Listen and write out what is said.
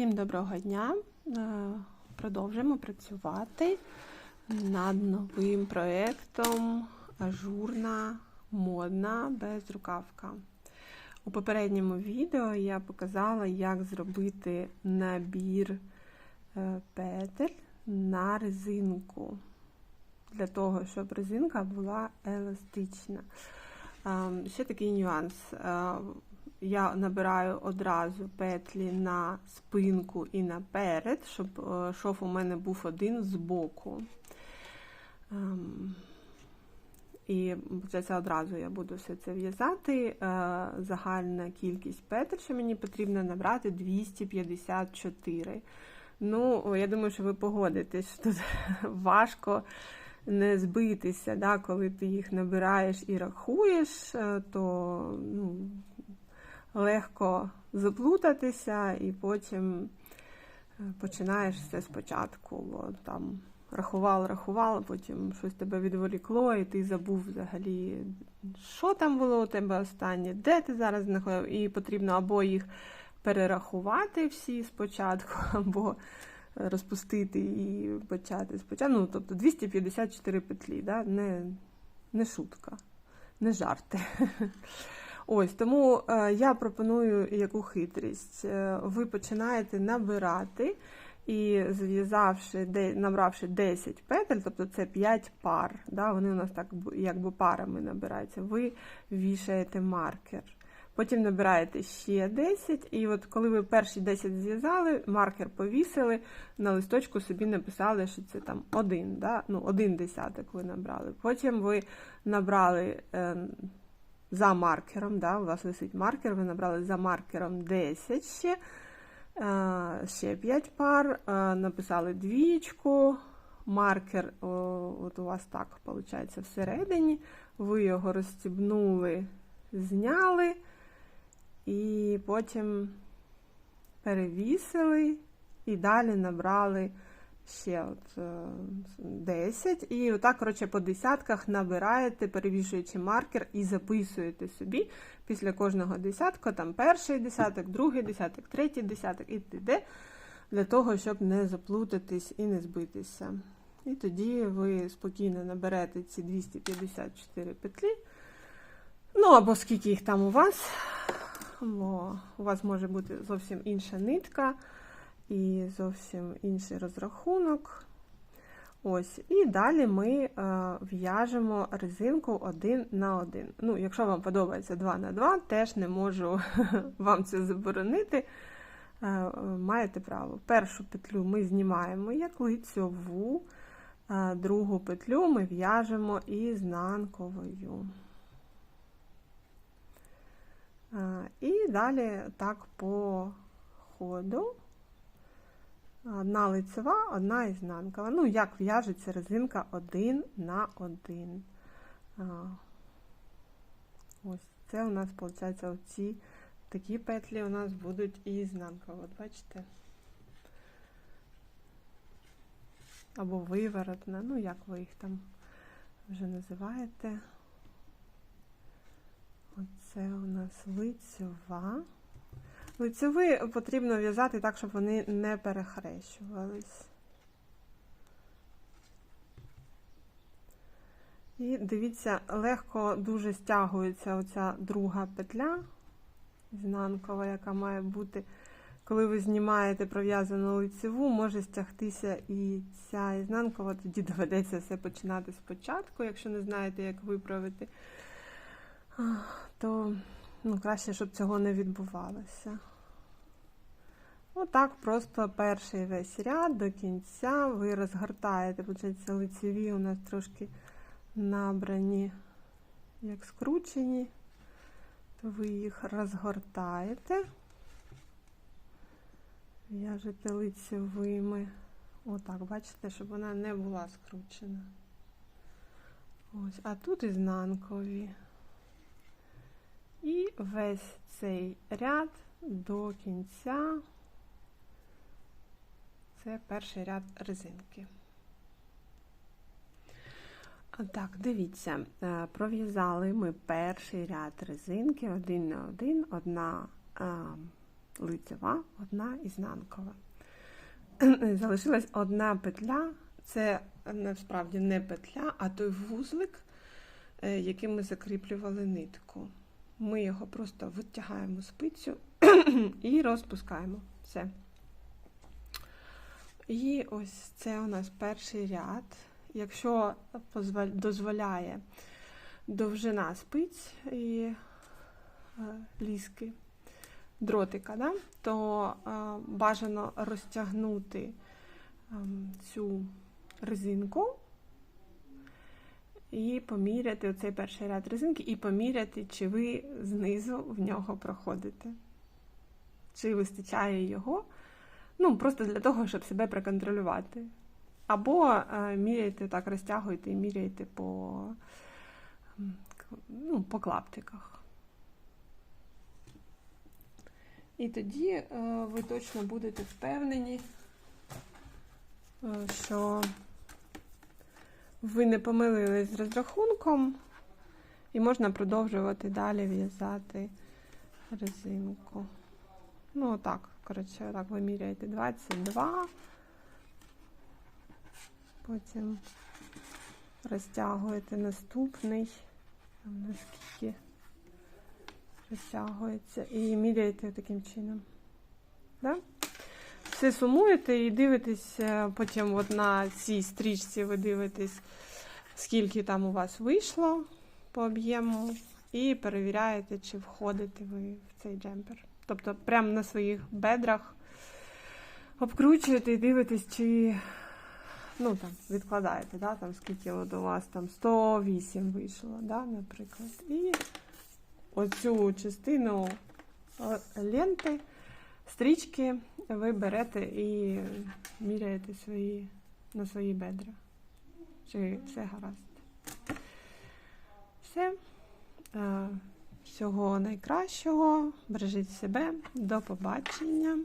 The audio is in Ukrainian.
Всім доброго дня. Е, Продовжуємо працювати над новим проєктом Ажурна модна безрукавка. У попередньому відео я показала, як зробити набір е, петель на резинку, для того, щоб резинка була еластична. Ем, Ще такий нюанс. Я набираю одразу петлі на спинку і наперед, щоб е, шов у мене був один з боку. Ем, І це одразу я буду все це в'язати. Е, Загальна кількість петель, що мені потрібно набрати 254. Ну, я думаю, що ви погодитесь, що тут важко не збитися, да, коли ти їх набираєш і рахуєш, е, то ну, легко заплутатися і потім е, починаєш все спочатку. Бо там рахував, рахував, потім щось тебе відволікло, і ти забув взагалі, що там було у тебе останнє, де ти зараз знаходив, і потрібно або їх перерахувати всі спочатку, або розпустити і почати спочатку. Ну, тобто 254 петлі, да? не, не шутка, не жарти. Ось тому е, я пропоную яку хитрість. Е, ви починаєте набирати і зв'язавши, набравши 10 петель, тобто це 5 пар, да, вони у нас так якби парами набираються, ви вішаєте маркер. Потім набираєте ще 10, і от коли ви перші 10 зв'язали, маркер повісили, на листочку собі написали, що це там один, да? ну, один десяток ви набрали. Потім ви набрали е, за маркером, да? у вас висить маркер, ви набрали за маркером 10 ще, е, ще 5 пар, е, написали двічку, маркер от у вас так виходить всередині, ви його розстібнули, зняли. І потім перевісили і далі набрали ще от 10. І отак, коротше, по десятках набираєте, перевішуючи маркер, і записуєте собі після кожного десятка, там перший десяток, другий десяток, третій десяток і т.д. для того, щоб не заплутатись і не збитися. І тоді ви спокійно наберете ці 254 петлі. Ну, або скільки їх там у вас бо у вас може бути зовсім інша нитка і зовсім інший розрахунок. Ось, І далі ми е, в'яжемо резинку один на один. Ну, Якщо вам подобається 2 на 2, теж не можу вам це заборонити. Е, маєте право. Першу петлю ми знімаємо як лицьову, е, другу петлю ми в'яжемо ізнанковою. І далі так по ходу. Одна лицева, одна ізнанкова. Ну, як в'яжеться резинка один на один. Ось це у нас, виходить, оці такі петлі у нас будуть і ізнанкова. От бачите? Або виворотна, ну, як ви їх там вже називаєте. Оце у нас лицьова. Лицьови потрібно в'язати так, щоб вони не перехрещувались. І дивіться, легко дуже стягується оця друга петля знанкова, яка має бути. Коли ви знімаєте пров'язану лицеву, може стягтися і ця ізнанкова, тоді доведеться все починати спочатку, якщо не знаєте, як виправити то ну, краще, щоб цього не відбувалося. Отак просто перший весь ряд до кінця ви розгортаєте, Получається, лицеві у нас трошки набрані, як скручені, то ви їх розгортаєте, в'яжете лицевими. Отак, бачите, щоб вона не була скручена. Ось, а тут ізнанкові. І весь цей ряд до кінця це перший ряд резинки. Так, дивіться, е, пров'язали ми перший ряд резинки один на один, одна лицева, одна ізнанкова. Залишилась одна петля. Це насправді не петля, а той вузлик, е, яким ми закріплювали нитку. Ми його просто витягаємо спицю і розпускаємо. Все. І ось це у нас перший ряд. Якщо дозволяє довжина спиць і е, ліски дротика, да? то е, бажано розтягнути ем, цю резинку і поміряти оцей перший ряд резинки, і поміряти, чи ви знизу в нього проходите. Чи вистачає його. Ну, просто для того, щоб себе проконтролювати. Або е, міряйте так, розтягуєте і міряєте по, ну, по клаптиках. І тоді е, ви точно будете впевнені, е, що ви не помилились з розрахунком, і можна продовжувати далі в'язати резинку. Ну, так, коротше, так ви міряєте 22, потім розтягуєте наступний, там наскільки розтягується, і міряєте таким чином. Да? Все сумуєте і дивитесь, потім от на цій стрічці ви дивитесь, скільки там у вас вийшло по об'єму, і перевіряєте, чи входите ви в цей джемпер. Тобто прямо на своїх бедрах обкручуєте і дивитесь, чи ну, там, відкладаєте, да, там, скільки от у вас там 108 вийшло, да, наприклад. І оцю частину е, ленти, стрічки ви берете і міряєте свої, на свої бедра. Чи все гаразд. Все. Всього найкращого. Бережіть себе. До побачення.